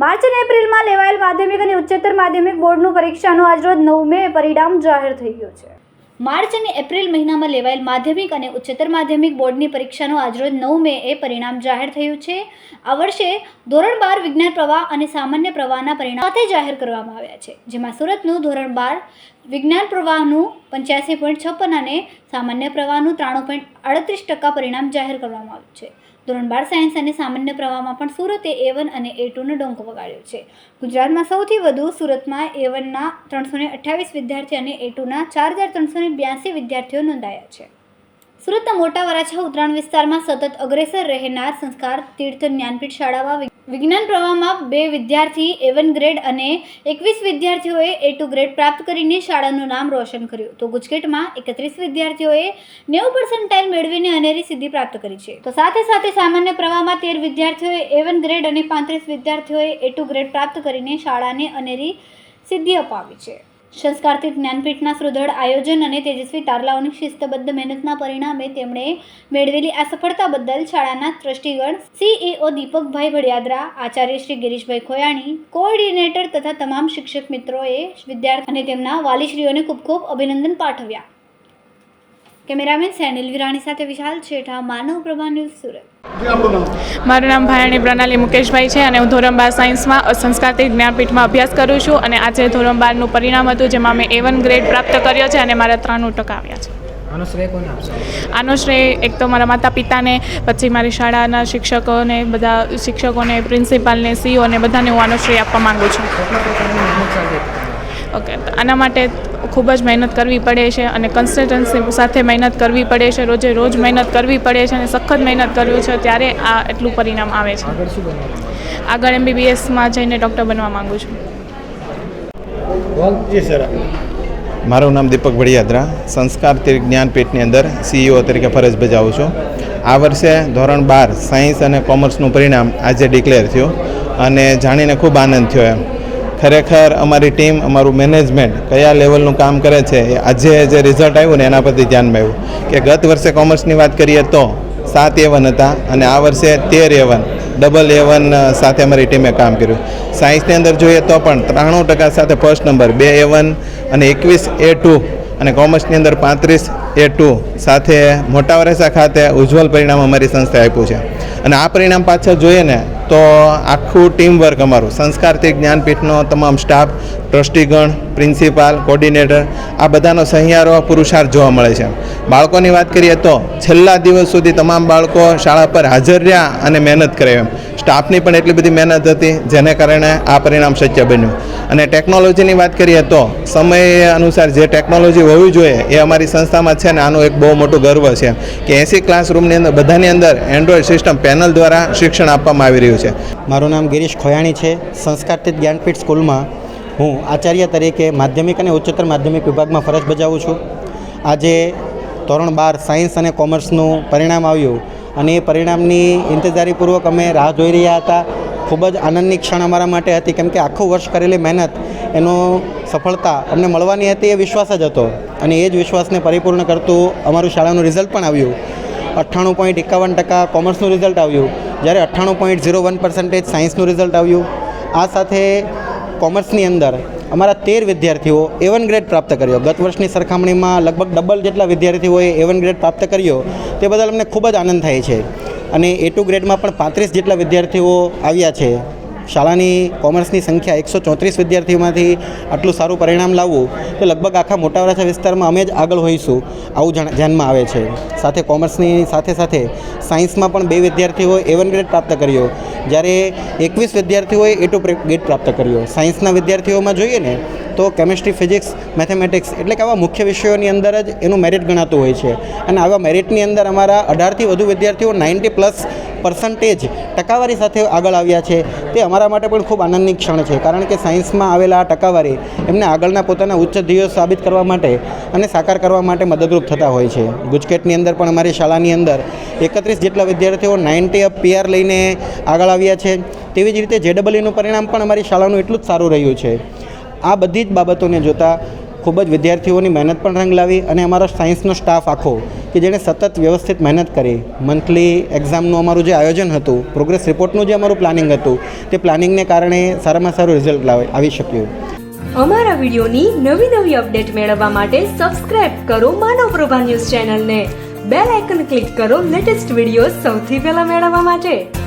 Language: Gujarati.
માર્ચ અને એપ્રિલમાં લેવાયેલ માધ્યમિક અને ઉચ્ચતર માધ્યમિક બોર્ડનું પરીક્ષાનું આજરોજ નવ મે પરિણામ જાહેર થઈ ગયું છે. માર્ચ અને એપ્રિલ મહિનામાં લેવાયેલ માધ્યમિક અને ઉચ્ચતર માધ્યમિક બોર્ડની પરીક્ષાનું આજરોજ નવ મે એ પરિણામ જાહેર થયું છે. આ વર્ષે ધોરણ બાર વિજ્ઞાન પ્રવાહ અને સામાન્ય પ્રવાહના પરિણામ સાથે જાહેર કરવામાં આવ્યા છે, જેમાં સુરતનું ધોરણ બાર વિજ્ઞાન પ્રવાહનું પંચ્યાસી પોઈન્ટ છપ્પન અને સામાન્ય પ્રવાહનું ત્રાણું પોઈન્ટ અડત્રીસ ટકા પરિણામ જાહેર કરવામાં આવ્યું છે. ધોરણ બાર સાયન્સ અને સામાન્ય પ્રવાહમાં પણ સુરતે એ વન અને એ ટુનો ડંકો વગાડ્યો છે. ગુજરાતમાં સૌથી વધુ સુરતમાં એ વનના ત્રણસો ને અઠ્યાવીસ વિદ્યાર્થી અને એ ટુના ચાર હજાર ત્રણસો ને બ્યાસી વિદ્યાર્થીઓ નોંધાયા છે. સુરતના મોટા વરાછા ઉત્તરાયણ વિસ્તારમાં સતત અગ્રેસર રહેનાર સંસ્કાર તીર્થ જ્ઞાનપીઠ શાળામાં વિજ્ઞાન પ્રવાહમાં બે વિદ્યાર્થી એવન ગ્રેડ અને એકવીસ વિદ્યાર્થીઓએ એ ટુ ગ્રેડ પ્રાપ્ત કરીને શાળાનું નામ રોશન કર્યું. તો ગુજકેટમાં એકત્રીસ વિદ્યાર્થીઓએ નેવું પર્સન્ટાઇલ મેળવીને અનેરી સિદ્ધિ પ્રાપ્ત કરી છે. તો સાથે સાથે સામાન્ય પ્રવાહમાં તેર વિદ્યાર્થીઓએ એવન ગ્રેડ અને પાંત્રીસ વિદ્યાર્થીઓએ એ ટુ ગ્રેડ પ્રાપ્ત કરીને શાળાને અનેરી સિદ્ધિ અપાવી છે. સંસ્કારતીર્થ જ્ઞાનપીઠના સુદૃઢ આયોજન અને તેજસ્વી તારલાઓની શિસ્તબદ્ધ મહેનતના પરિણામે તેમણે મેળવેલી આ સફળતા બદલ શાળાના ટ્રસ્ટીગણ સીઈઓ દીપકભાઈ ભડિયાદરા આચાર્ય શ્રી ગિરીશભાઈ ખોયાણી, કોઓર્ડિનેટર તથા તમામ શિક્ષક મિત્રોએ વિદ્યાર્થી અને તેમના વાલીશ્રીઓને ખૂબ ખૂબ અભિનંદન પાઠવ્યા. કેમેરામેન સેનિલ વિરાણી સાથે વિશાલ છેઠા, માનવ પ્રભા ન્યૂઝ સુરત. મારું નામ ભાયાણી પ્રણાલી મુકેશભાઈ છે અને હું ધોરણ બાર સાયન્સમાં સંસ્કારથી જ્ઞાનપીઠમાં અભ્યાસ કરું છું અને આજે ધોરણ બારનું પરિણામ હતું જેમાં મેં એ વન ગ્રેડ પ્રાપ્ત કર્યો છે અને મારા ત્રાણું ટકા આવ્યા છે. આનો શ્રેય એક તો મારા માતા પિતાને પછી મારી શાળાના શિક્ષકોને બધા શિક્ષકોને પ્રિન્સિપાલને સીઓને બધાને હું આનો શ્રેય આપવા માગું છું. ઓકે આના માટે ખૂબ જ મહેનત કરવી પડે છે અને કન્સિસ્ટન્સી સાથે મહેનત કરવી પડે છે. રોજે રોજ મહેનત કરવી પડે છે અને સખત મહેનત કરવી છે ત્યારે આ એટલું પરિણામ આવે છે. આગળ એમબીબીએસમાં જઈને ડૉક્ટર બનવા માગું છું. બોલ. મારું નામ દીપક ભડિયાદરા સંસ્કાર જ્ઞાનપીઠની અંદર સીઈઓ તરીકે ફરજ બજાવું છું. આ વર્ષે ધોરણ બાર સાયન્સ અને કોમર્સનું પરિણામ આજે ડિક્લેર થયું અને જાણીને ખૂબ આનંદ થયો એમ. ખરેખર અમારી ટીમ, અમારું મેનેજમેન્ટ કયા લેવલનું કામ કરે છે આજે જે રિઝલ્ટ આવ્યું ને એના પરથી ધ્યાનમાં આવ્યું. કે ગત વર્ષે કોમર્સની વાત કરીએ તો સાત એવન હતા અને આ વર્ષે તેર એવન ડબલ એવન સાથે અમારી ટીમે કામ કર્યું. સાયન્સની અંદર જોઈએ તો પણ ત્રાણું ટકા સાથે ફર્સ્ટ નંબર બે એવન અને એકવીસ એ ટુ અને કોમર્સની અંદર પાંત્રીસ એ ટુ સાથે મોટા વરેસા ખાતે ઉજ્જવલ પરિણામ અમારી સંસ્થાએ આપ્યું છે. અને આ પરિણામ પાછળ જોઈએ ને, તો આખું ટીમ વર્ક અમારું, સંસ્કારથી જ્ઞાનપીઠનો તમામ સ્ટાફ ટ્રસ્ટીગણ પ્રિન્સિપાલ કોર્ડિનેટર આ બધાનો સહિયારો પુરુષાર્થ જોવા મળે છે. બાળકોની વાત કરીએ તો છેલ્લા દિવસ સુધી તમામ બાળકો શાળા પર હાજર રહ્યા અને મહેનત કરે એમ. સ્ટાફની પણ એટલી બધી મહેનત હતી, જેને કારણે આ પરિણામ શક્ય બન્યું. અને ટેકનોલોજીની વાત કરીએ તો સમય અનુસાર જે ટેકનોલોજી હોવી જોઈએ એ અમારી સંસ્થામાં છે ને આનું એક બહુ મોટું ગર્વ છે કે એસી ક્લાસરૂમની અંદર, બધાની અંદર એન્ડ્રોઈડ સિસ્ટમ પેનલ દ્વારા શિક્ષણ આપવામાં આવી રહ્યું છે. મારું નામ ગિરીશ ખોયાણી છે. સંસ્કારતીત જ્ઞાનપીઠ સ્કૂલમાં હું આચાર્ય તરીકે માધ્યમિક અને ઉચ્ચતર માધ્યમિક વિભાગમાં ફરજ બજાવું છું. આજે ધોરણ બાર સાયન્સ અને કોમર્સનું પરિણામ આવ્યું. અને એ પરિણામની ઇંતજારીપૂર્વક અમે રાહ જોઈ રહ્યા હતા. ખૂબ જ આનંદની ક્ષણ અમારા માટે હતી, કેમ કે આખું વર્ષ કરેલી મહેનત, એનો સફળતા અમને મળવાની હતી એ વિશ્વાસ જ હતો. અને એ જ વિશ્વાસને પરિપૂર્ણ કરતું અમારું શાળાનું રિઝલ્ટ પણ આવ્યું. અઠ્ઠાણું પોઈન્ટ એકાવન ટકા કોમર્સનું રિઝલ્ટ આવ્યું. જ્યારે અઠ્ઠાણું પોઈન્ટ ઝીરો વન પર્સન્ટેજ સાયન્સનું રિઝલ્ટ આવ્યું. આ સાથે કોમર્સની અંદર અમારા તેર વિદ્યાર્થીઓ એવન ગ્રેડ પ્રાપ્ત કર્યો. ગત વર્ષની સરખામણીમાં લગભગ ડબલ જેટલા વિદ્યાર્થીઓએ એવન ગ્રેડ પ્રાપ્ત કર્યો. તે બદલ અમને ખૂબ જ આનંદ થાય છે. અને એ ટુ ગ્રેડમાં પણ પાંત્રીસ જેટલા વિદ્યાર્થીઓ આવ્યા છે. શાળાની કોમર્સની સંખ્યા એકસો ચોત્રીસ વિદ્યાર્થીઓમાંથી આટલું સારું પરિણામ લાવવું તો લગભગ આખા મોટા વરાછા વિસ્તારમાં અમે જ આગળ હોઈશું, આવું ધ્યાનમાં આવે છે. સાથે કોમર્સની સાથે સાથે સાયન્સમાં પણ બે વિદ્યાર્થીઓએ એવન ગ્રેડ પ્રાપ્ત કર્યો. જ્યારે એકવીસ વિદ્યાર્થીઓએ એ ટુ ગ્રેડ પ્રાપ્ત કર્યો. સાયન્સના વિદ્યાર્થીઓમાં જોઈએ ને, તો કેમિસ્ટ્રી, ફિઝિક્સ, મેથેમેટિક્સ એટલે કે આવા મુખ્ય વિષયોની અંદર જ એનું મેરિટ ગણાતું હોય છે. અને આવા મેરિટની અંદર અમારા અઢારથી વધુ વિદ્યાર્થીઓ, નાઇન્ટી પ્લસ પર્સન્ટેજ ટકાવારી સાથે આગળ આવ્યા છે. તે અમારા માટે પણ ખૂબ આનંદની ક્ષણ છે. કારણ કે સાયન્સમાં આવેલા આ ટકાવારી એમને આગળના પોતાના ઉચ્ચ ધ્યેયો સાબિત કરવા માટે અને સાકાર કરવા માટે મદદરૂપ થતા હોય છે. ગુજકેટની અંદર પણ અમારી શાળાની અંદર એકત્રીસ જેટલા વિદ્યાર્થીઓ નાઇન્ટી અપ પીઆર લઈને આગળ આવ્યા છે. તેવી જ રીતે જેડબલઈનું પરિણામ પણ અમારી શાળાનું એટલું જ સારું રહ્યું છે. આ બધી જ બાબતોને જોતાં ખૂબ જ વિદ્યાર્થીઓની મહેનત પણ રંગ લાવી અને અમારો સાયન્સનો સ્ટાફ આખો, કે જેણે સતત વ્યવસ્થિત મહેનત કરી. મંથલી એક્ઝામનું અમારું જે આયોજન હતું પ્રોગ્રેસ રિપોર્ટનું જે અમારું પ્લાનિંગ હતું, તે પ્લાનિંગને કારણે સારામાં સારું રિઝલ્ટ લાવે, આવી શક્યું. અમારા વિડીયોની નવી નવી અપડેટ મેળવવા માટે સબસ્ક્રાઇબ કરો માનવ પ્રભા ન્યૂઝ ચેનલને. બેલ આઇકન ક્લિક કરો લેટેસ્ટ વીડિયો સૌથી પહેલા મેળવવા માટે.